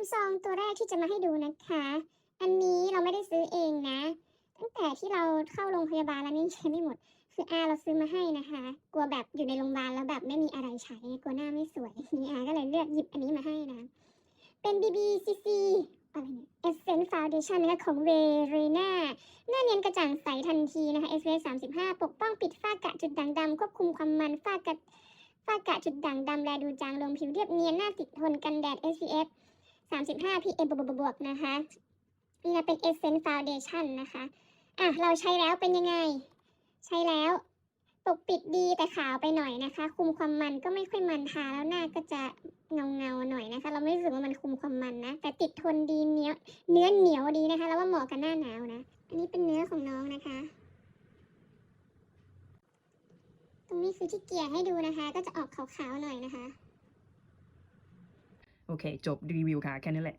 มซองตัวแรกที่จะมาให้ดูนะคะ อันนี้เราไม่ได้ซื้อเองนะ ตั้งแต่ที่เราเข้าโรงพยาบาลแล้วนี่ใช้ไม่หมด คืออาเราซื้อมาให้นะคะ กลัวแบบอยู่ในโรงพยาบาลแล้วแบบไม่มีอะไรใช้ กลัวหน้าไม่สวยนี่อาก็เลยเลือกหยิบอันนี้มาให้นะ เป็น BBCC อะไรเนี่ย Essence Foundation นะคะของ v e r e n a หน้าเนียนกระจ่างใสทันทีนะคะ SPF 35 ปกป้องปิดฝ้ากระจุดด่างดำควบคุมความมันฝ้ากระฝ้ากระจุดด่างดำแลดูจางลงผิวเรียบเนียนหน้าติดทนกันแดด SPF 35 PA บวกบวกนะคะนี่นะเป็น Essence Foundation นะคะ อะ เราใช้แล้วเป็นยังไง ใช้แล้วปกปิดดีแต่ขาวไปหน่อยนะคะ คุมความมันก็ไม่ค่อยมันทาแล้วหน้าก็จะเงาเงาหน่อยนะคะ เราไม่รู้สึกว่ามันคุมความมันนะ แต่ติดทนดีเนื้อเนื้อเหนียวดีนะคะ แล้วว่าเหมาะกับหน้าหนาวนะ อันนี้เป็นเนื้อของน้องนะคะ ตรงนี้คือที่เกลี่ยให้ดูนะคะ ก็จะออกขาวๆหน่อยนะคะ โอเค จบรีวิวค่ะ แค่นี้แหละ